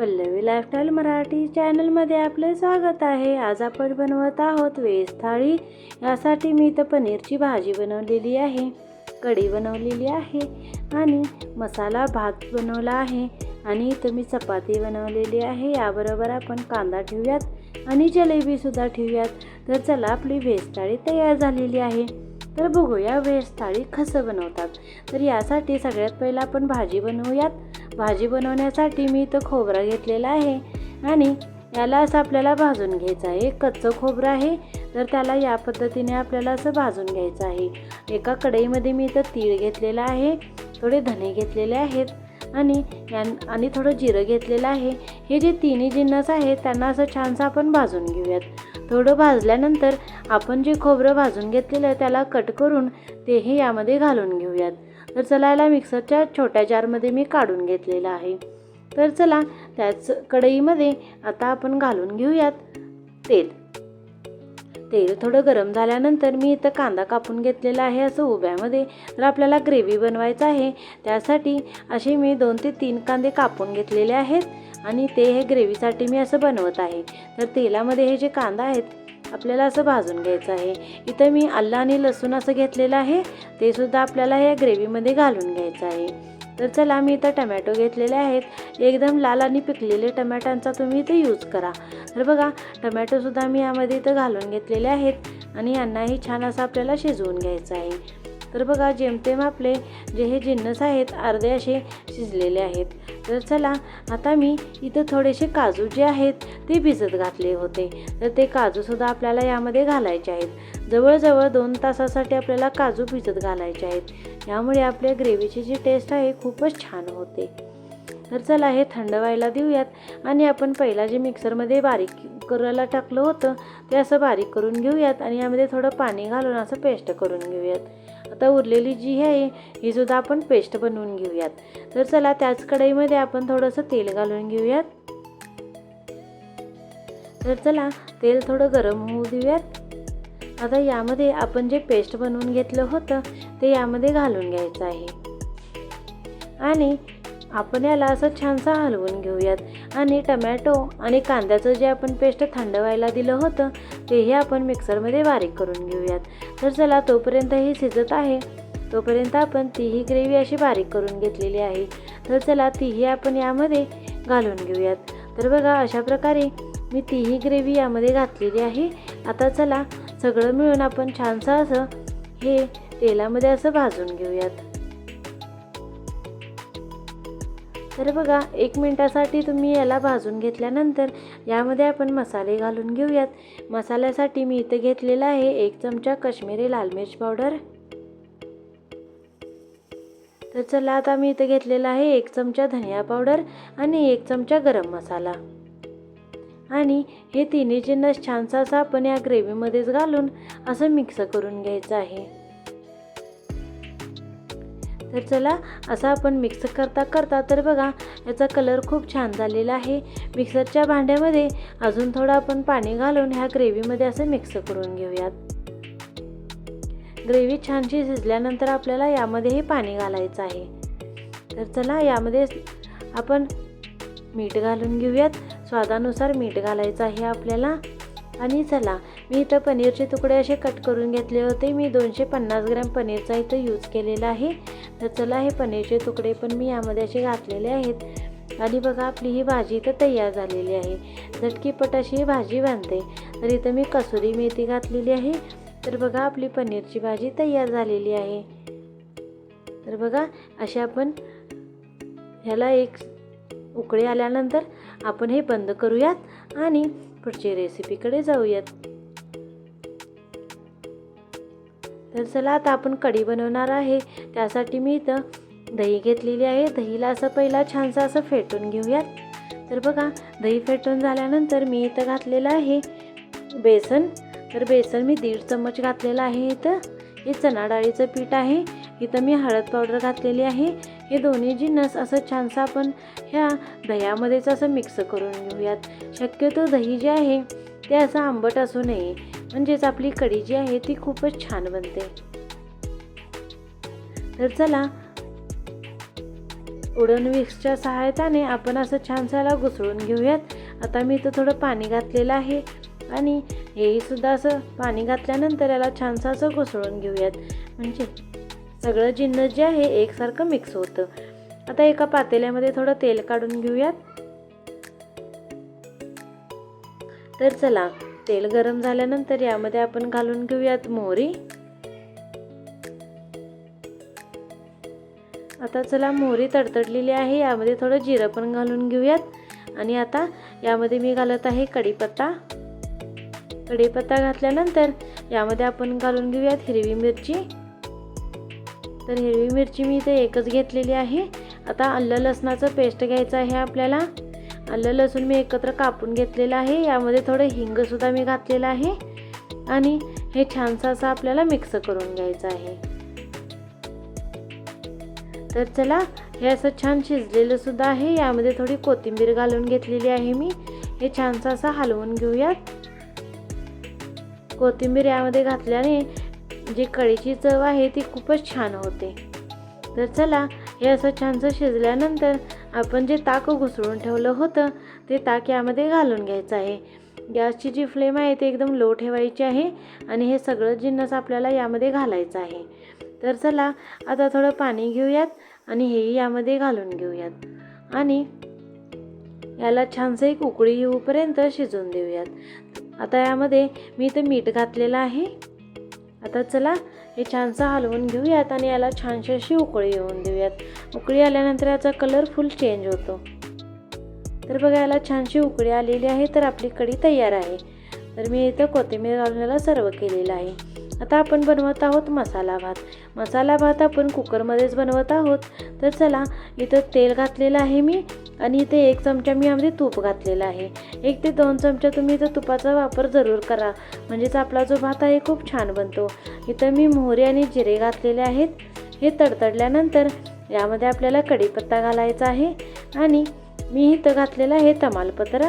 Pallavi lifestyle Marathi चॅनलमध्ये आपले स्वागत आहे. आज आपण बनवत आहोत वेज थाळी. यासाठी मी इथं पनीरची भाजी बनवलेली आहे कढी बनवलेली आहे आणि मसाला भात बनवला आहे आणि इथं मी चपाती बनवलेली आहे. याबरोबर आपण कांदा ठेवूयात आणि जलेबीसुद्धा ठेवूयात. तर चला आपली व्हेज थाळी तयार झालेली आहे. तर बघूया व्हेज थाळी कसं बनवतात. तर यासाठी सगळ्यात पहिला आपण भाजी बनवूयात. भाजी बनवण्यासाठी मी इथं खोबरं घेतलेला आहे आणि याला असं आपल्याला भाजून घ्यायचं आहे. कच्चं खोबरं आहे तर त्याला या पद्धतीने आपल्याला असं भाजून घ्यायचं आहे. एका कढईमध्ये मी इथं तीळ घेतलेलं आहे थोडे धने घेतलेले आहेत आणि या आणि थोडं जिरं घेतलेलं आहे. हे जे तिन्ही जिन्नस आहेत त्यांना असं छानसं आपण भाजून घेऊयात. थोडं भाजल्यानंतर आपण जे खोबरं भाजून घेतलेलं आहे त्याला कट करून तेही यामध्ये घालून घेऊयात. तर चला याला मिक्सरच्या छोट्या जारमध्ये मी काढून घेतलेलं आहे. तर चला त्याच कढईमध्ये आता आपण घालून घेऊयात तेल. तेल थोडं गरम झाल्यानंतर मी इथं कांदा कापून घेतलेला आहे असं उभ्यामध्ये. तर आपल्याला ग्रेव्ही बनवायचं आहे. त्यासाठी असे मी दोन ते तीन कांदे कापून घेतलेले आहेत आणि ते हे ग्रेव्हीसाठी मी असं बनवत आहे. तर तेलामध्ये हे जे कांदा आहेत आपल्याला असं भाजून घ्यायचं आहे. इथं मी आलं आणि लसूण असं घेतलेलं आहे. ते सुद्धा आपल्याला या ग्रेव्हीमध्ये घालून घ्यायचं आहे. तर चला मी इथं टमॅटो घेतलेले आहेत. एकदम लाल आणि पिकलेले टमॅटांचा तुम्ही इथं यूज करा. तर बघा टमॅटोसुद्धा मी यामध्ये इथं घालून घेतलेले आहेत आणि यांनाही छान असं आपल्याला शिजवून घ्यायचं आहे. तर बघा जेमतेम आपले जे हे जिन्नस आहेत अर्धे असे शिजलेले आहेत. तर चला आता मी इथं थोडेसे काजू जे आहेत ते भिजत घातले होते. तर ते काजूसुद्धा आपल्याला यामध्ये घालायचे आहेत. जवळजवळ दोन तासासाठी आपल्याला काजू भिजत घालायचे आहेत. यामुळे आपल्या ग्रेव्हीची जी टेस्ट आहे खूपच छान होते. तर चला हे थंड व्हायला देऊयात. आणि आपण पहिला जे मिक्सरमध्ये बारीक करायला टाकलं होतं ते असं बारीक करून घेऊयात. आणि यामध्ये थोडं पाणी घालून असं पेस्ट करून घेऊयात. आता उरलेली जी आहे ही सुद्धा आपण पेस्ट बनवून घेऊयात. तर चला त्याच कढईमध्ये आपण थोडंसं तेल घालून घेऊयात. तर चला तेल थोडं गरम होऊ देऊयात. आता यामध्ये आपण जे पेस्ट बनवून घेतलं होतं ते यामध्ये घालून घ्यायचं आहे. आणि आपण याला असं छानसं हलवून घेऊयात. आणि टमॅटो आणि कांद्याचं जे आपण पेस्ट थंड व्हायला दिलं होतं तेही आपण मिक्सरमध्ये बारीक करून घेऊयात. तर चला तोपर्यंत हे शिजत आहे. तोपर्यंत आपण तीही ग्रेव्ही अशी बारीक करून घेतलेली आहे. तर चला तीही आपण यामध्ये घालून घेऊयात. तर बघा अशा प्रकारे मी तीही ग्रेव्ही यामध्ये घातलेली आहे. आता चला सगळं मिळून आपण छानसं असं हे तेलामध्ये असं भाजून घेऊयात. तर बघा एक मिनटासाठी तुम्ही याला भाजून घेतल्यानंतर यामध्ये आपण मसाले घालून घेऊयात. मसाल्यासाठी मी इथं घेतलेला आहे एक चमचा काश्मीरी लाल मिर्च पावडर. तर चला आता मी इथं घेतलेला आहे एक चमचा धनिया पावडर आणि एक चमचा गरम मसाला. आणि हे तिन्ही जिन्नस छानसा असा आपण या ग्रेव्हीमध्येच घालून असं मिक्स करून घ्यायचं आहे. तर चला असा आपण मिक्स करता करता तर बघा याचा कलर खूप छान झालेला आहे. मिक्सरच्या भांड्यामध्ये अजून थोडं आपण पाणी घालून ह्या ग्रेव्हीमध्ये असं मिक्स करून घेऊयात. ग्रेव्ही छानशी शिजल्यानंतर आपल्याला यामध्येही पाणी घालायचं आहे. तर चला यामध्ये आपण मीठ घालून घेऊयात. स्वादानुसार मीठ घालायचं आहे आपल्याला. आणि चला मी इथं पनीरचे तुकडे असे कट करून घेतले होते. मी दोनशे पन्नास ग्रॅम पनीरचा इथं यूज केलेला आहे. तर चला हे पनीरचे तुकडे पण मी यामध्ये असे घातलेले आहेत. आणि बघा आपली ही भाजी तर तयार झालेली आहे. झटकीपट अशी ही भाजी बांधते. तर इथं मी कसुरी मेथी घातलेली आहे. तर बघा आपली पनीरची भाजी तयार झालेली आहे. तर बघा असे आपण ह्याला एक उकळी आल्यानंतर आपण हे बंद करूयात आणि पुढच्या रेसिपीकडे जाऊयात. तर चला आता आपण कढी बनवणार आहे. त्यासाठी मी इथं दही घेतलेली आहे. दहीला असं पहिला छानसं असं फेटून घेऊयात. तर बघा दही फेटून झाल्यानंतर मी इथं घातलेलं आहे बेसन. तर बेसन मी दीड चम्मच घातलेलं आहे इथं. हे चणा डाळीचं पीठ आहे. इथं मी हळद पावडर घातलेली आहे. हे दोन्ही जिन्नस असं छानसं आपण ह्या दह्यामध्येच असं मिक्स करून घेऊयात. शक्यतो दही जे आहे ते असं आंबट असू नये. म्हणजेच आपली कढी जी आहे ती खूपच छान बनते. तर चला उडण विक्सच्या सहाय्याने आपण असं छानसाला घुसळून घेऊयात. आता मी इथं थोडं पाणी घातलेलं आहे आणि हेही सुद्धा असं पाणी घातल्यानंतर याला छानसं असं घुसळून घेऊयात. म्हणजे सगळं जिन्नस जे आहे एकसारखं मिक्स होतं. आता एका पातेल्यामध्ये थोडं तेल काढून घेऊयात. तर चला तेल गरम झाल्यानंतर यामध्ये आपण घालून घेऊयात मोहरी. आता चला मोहरी तडतडलेली आहे यामध्ये थोडं जिरं पण घालून घेऊयात. आणि आता यामध्ये मी घालत आहे कढीपत्ता. कढीपत्ता घातल्यानंतर यामध्ये आपण घालून घेऊयात हिरवी मिरची. तर हिरवी मिरची मी इथे एकच घेतलेली आहे. आता आलं लसणाचं पेस्ट घ्यायचं आहे आपल्याला. आलं लसूण मी एकत्र कापून घेतलेलं आहे. यामध्ये थोडं हिंगसुद्धा मी घातलेलं आहे. आणि हे छानसं असं आपल्याला मिक्स करून घ्यायचं आहे. तर चला हे असं छान शिजलेलं सुद्धा आहे. यामध्ये थोडी कोथिंबीर घालून घेतलेली आहे मी. हे छानसं असं हलवून घेऊयात. कोथिंबीर यामध्ये घातल्याने जी कळीची चव आहे ती खूपच छान होते. तर चला हे असं छानसं शिजल्यानंतर आपण जे ताक घुसळून ठेवलं होतं ते ताक यामध्ये घालून घ्यायचं आहे. गॅसची जी फ्लेम आहे ती एकदम लो ठेवायची आहे आणि हे सगळं जिन्नस आपल्याला यामध्ये घालायचं आहे. तर चला आता थोडं पाणी घेऊयात आणि हेही यामध्ये घालून घेऊयात. आणि याला छानसं एक उकळी येऊपर्यंत शिजवून देऊयात. आता यामध्ये मी इथं मीठ घातलेलं आहे. आता चला हे छानसं हलवून घेऊयात आणि याला छानशी अशी उकळी येऊन देऊयात. उकळी आल्यानंतर याचा कलर फुल चेंज होतो. तर बघा याला छानशी उकळी आलेली आहे तर आपली कढी तयार आहे. तर मी इथं कोथिंबीर घालून याला सर्व केलेलं आहे. आता आपण बनवत आहोत मसाला भात. मसाला भात आपण कुकरमध्येच बनवत आहोत. तर चला इथं तेल घातलेलं आहे मी आणि इथे एक चमचा मी यामध्ये तूप घातलेला आहे. एक ते दोन चमचा तुम्ही इथं तुपाचा वापर जरूर करा. म्हणजेच आपला जो भात आहे खूप छान बनतो. इथं मी मोहरी आणि जिरे घातलेले आहेत. हे तडतडल्यानंतर यामध्ये आपल्याला कढीपत्ता घालायचा आहे आणि मी इथं घातलेलं आहे तमालपत्र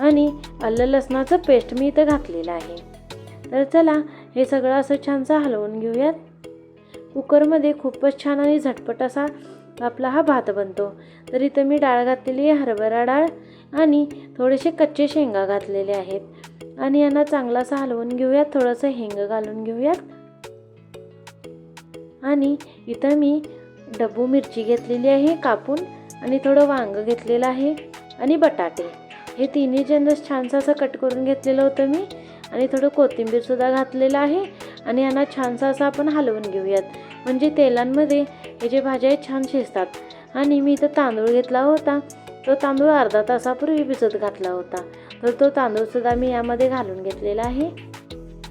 आणि आलं लसणाचं पेस्ट मी इथं घातलेलं आहे. तर चला हे सगळं असं छानसं हलवून घेऊयात. कुकरमध्ये खूपच छान आणि झटपट असा आपला हा भात बनतो. तर इथं मी डाळ घातलेली आहे हरभरा डाळ आणि थोडेसे कच्चे शेंगा घातलेले आहेत. आणि यांना चांगला असा हलवून घेऊयात थोडंसं हिंग घालून घेऊयात. आणि इथं मी डब्बू मिरची घेतलेली आहे कापून आणि थोडं वांग घेतलेलं आहे आणि बटाटे. हे तिन्ही जणच छानसं असं कट करून घेतलेलं होतं मी. आणि थोडं कोथिंबीरसुद्धा घातलेलं आहे आणि यांना छानसा असं आपण हलवून घेऊयात. म्हणजे तेलांमध्ये हे जे भाज्या आहेत छान शिजतात. आणि मी इथं तांदूळ घेतला होता. तो तांदूळ अर्धा तासापूर्वी भिजत घातला होता. तर तो तांदूळसुद्धा मी यामध्ये घालून घेतलेला आहे.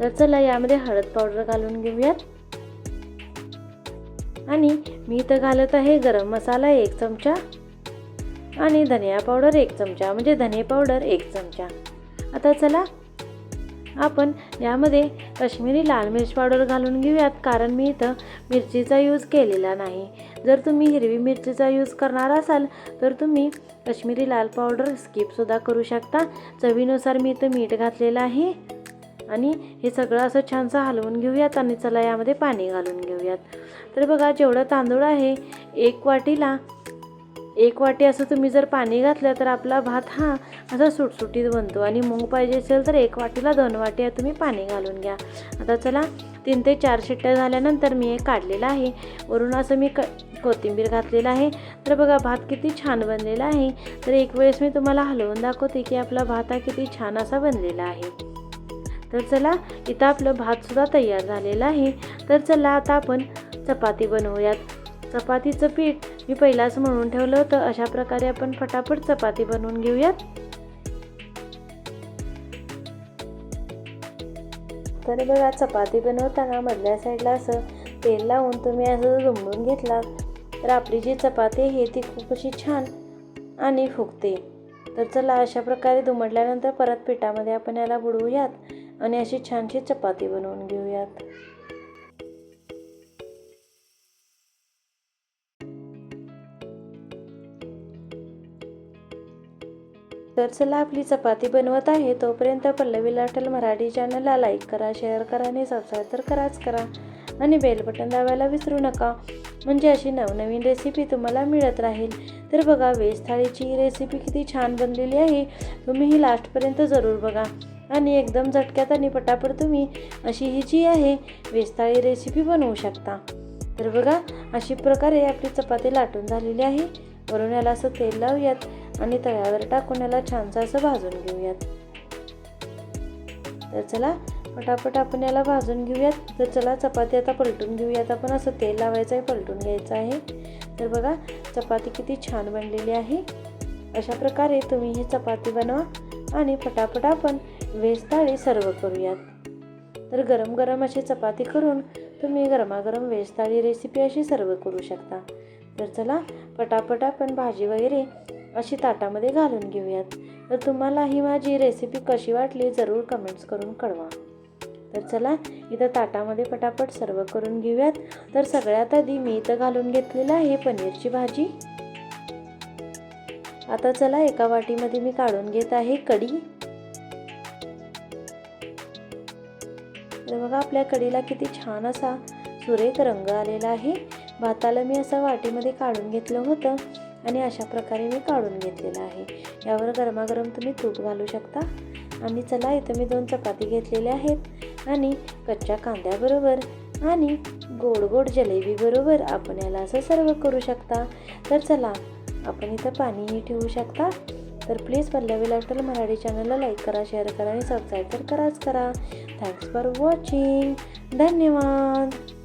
तर चला यामध्ये हळद पावडर घालून घेऊयात. आणि मी इथं घालत आहे गरम मसाला एक चमचा आणि धनिया पावडर एक चमचा. म्हणजे धने पावडर एक चमचा. आता चला आपण यामध्ये काश्मीरी लाल मिरच पावडर घालून घेऊयात कारण मी इथं मिरचीचा यूज केलेला नाही. जर तुम्ही हिरवी मिरचीचा यूज करणार असाल तर तुम्ही काश्मीरी लाल पावडर स्किपसुद्धा करू शकता. चवीनुसार मी इथं मीठ घातलेलं आहे. आणि हे सगळं असं छानसं हलवून घेऊयात आणि चला यामध्ये पाणी घालून घेऊयात. तर बघा जेवढं तांदूळ आहे एक वाटीला एक वाटी असं तुम्ही जर पाणी घातलं तर आपला भात हा असा सुटसुटीत बनतो. आणि मूग पाहिजे असेल तर एक वाटीला दोन वाटी तुम्ही पाणी घालून घ्या. आता चला तीन ते चार शिट्ट्या झाल्यानंतर मी हे काढलेलं आहे. वरून असं मी क कोथिंबीर घातलेलं आहे. तर बघा भात किती छान बनलेला आहे. तर एक वेळेस मी तुम्हाला हलवून दाखवते की आपला भात हा किती छान असा बनलेला आहे. तर चला इथं आपलं भातसुद्धा तयार झालेलं आहे. तर चला आता आपण चपाती बनवूयात. चपातीचं पीठ मी पहिलाच म्हणून ठेवलं होतं अशा प्रकारे आपण फटाफट चपाती बनवून घेऊयात. तर बघा चपाती बनवताना मधल्या साईडला असं तेल लावून तुम्ही असं दुमडून घेतलात तर आपली जी चपाती आहे ती खूप अशी छान आणि फुगते. तर चला अशा प्रकारे दुमडल्यानंतर परत पिठामध्ये आपण याला बुडवूयात आणि अशी छानशी चपाती बनवून घेऊयात. तर चला आपली चपाती बनवत आहे. तोपर्यंत पल्लवी लाटल मराठी चॅनलला लाईक करा शेअर करा आणि सबस्क्राईब तर कराच करा. आणि बेल बटन दाबायला विसरू नका. म्हणजे अशी नवनवीन रेसिपी तुम्हाला मिळत राहील. तर बघा वेज थाळीची रेसिपी किती छान बनलेली आहे. तुम्ही ही लास्टपर्यंत जरूर बघा. आणि एकदम झटक्यात आणि पटापट तुम्ही अशी ही जी आहे वेज थाळी रेसिपी बनवू शकता. तर बघा अशी प्रकारे आपली चपाती लाटून झालेली आहे. वरून याला असं तेल लावूयात. आणि तव्यावर टाकून याला छानसं असं भाजून घेऊयात. तर चला पटापट आपण याला भाजून घेऊयात. तर चला चपाती आता पलटून घेऊयात. आपण असं तेल लावायचं आहे पलटून घ्यायचं आहे. तर बघा चपाती किती छान बनलेली आहे. अशा प्रकारे तुम्ही ही चपाती बनवा आणि पटापट आपण व्हेज थाळी सर्व करूयात. तर गरम गरम अशी चपाती करून तुम्ही गरमागरम व्हेज थाळी रेसिपी अशी सर्व करू शकता. तर चला पटापट आपण भाजी वगैरे अशी ताटामध्ये घालून घेऊयात. तर तुम्हाला ही माझी रेसिपी कशी वाटली जरूर कमेंट्स करून कळवा. तर चला इथं ताटामध्ये पटापट सर्व करून घेऊयात. तर सगळ्यात आधी मी इथं घालून घेतलेलं आहे पनीरची भाजी. आता चला एका वाटीमध्ये मी काढून घेत आहे कढी. तर बघा आपल्या कढीला किती छान असा सुरेख रंग आलेला आहे. भाताला मी असं वाटीमध्ये काढून घेतलं होतं. आणि अशा प्रकारे मी काढून घेतलेलं आहे. यावर गरमागरम तुम्ही तूप घालू शकता. आणि चला इथं मी दोन चपाती घेतलेल्या आहेत. आणि कच्च्या कांद्याबरोबर आणि गोड गोड जलेबीबरोबर आपण याला असं सर्व करू शकता. तर चला आपण इथं पाणीही ठेवू शकता. तर प्लीज पल्लवी लाटल मराठी चॅनलला लाईक करा शेअर करा आणि सबस्क्राईब तर कराच करा. थँक्स फॉर वॉचिंग धन्यवाद.